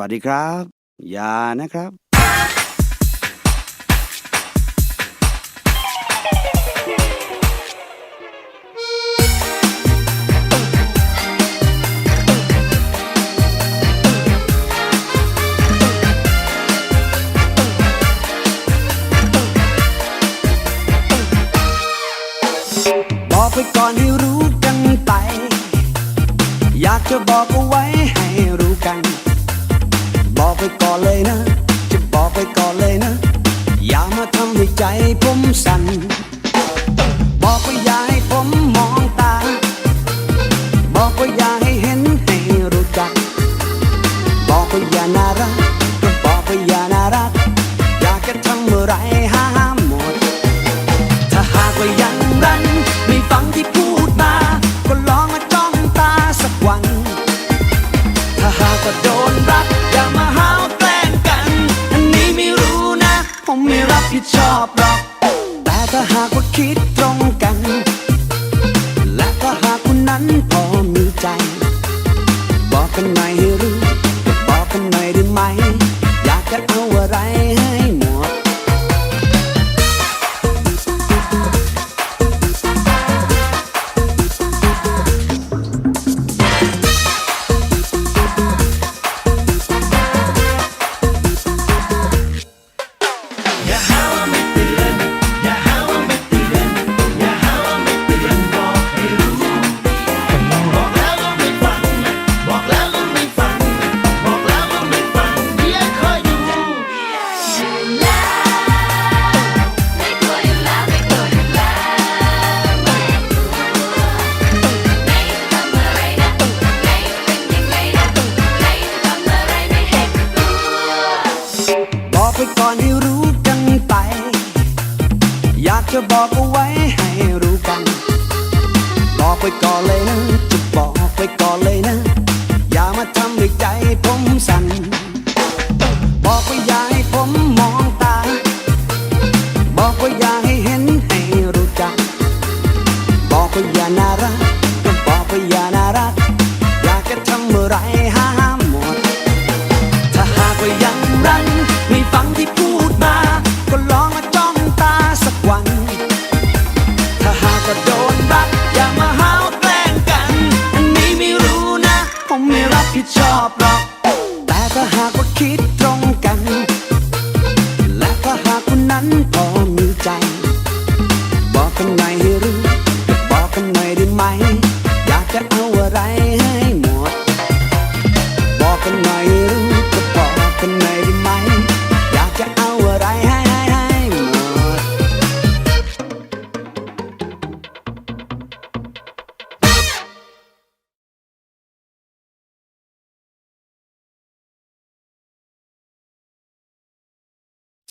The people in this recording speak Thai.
วัสดีครับ อย่านะครับอกไปก่อนให้รู้กันไป อยากจะบอกเอาไว้ให้รู้กัน ไปก่อนเลยนะ จะบอกไปก่อนเลยนะ อย่ามาทำให้ใจผมสั่น บอกว่าอย่าให้ผมมองตา บอกว่าอย่าให้เห็นให้รู้จัก บอกว่าอย่าน่ารักก็บอกว่าอย่าน่ารัก อยากจะทำอะไรห้ามหมด ถ้าหากว่ายังรันไม่ฟังที่พูด ไม่รับผิดชอบหรอก แต่ถ้าหากว่าคิดตรง อกไปก่อนให้รู้กันไป อยากจะบอกเอาไว้ให้รู้กัน บอกไปก่อนเลยนะ จะบอกไปก่อนเลยนะ อย่ามาทำให้ใจผมสั่น บอกว่าอย่าให้ผมมองตา บอกว่าอย่าให้เห็นให้รู้จัก บอกว่าอย่าน่ารักก็บอกว่าอย่าน่ารัก อยากจะทำอะไร งไม่รับผิดชอบหรอก แต่ถ้าหากว่าคิดตรงกัน และถ้าหากคนนั้นพอ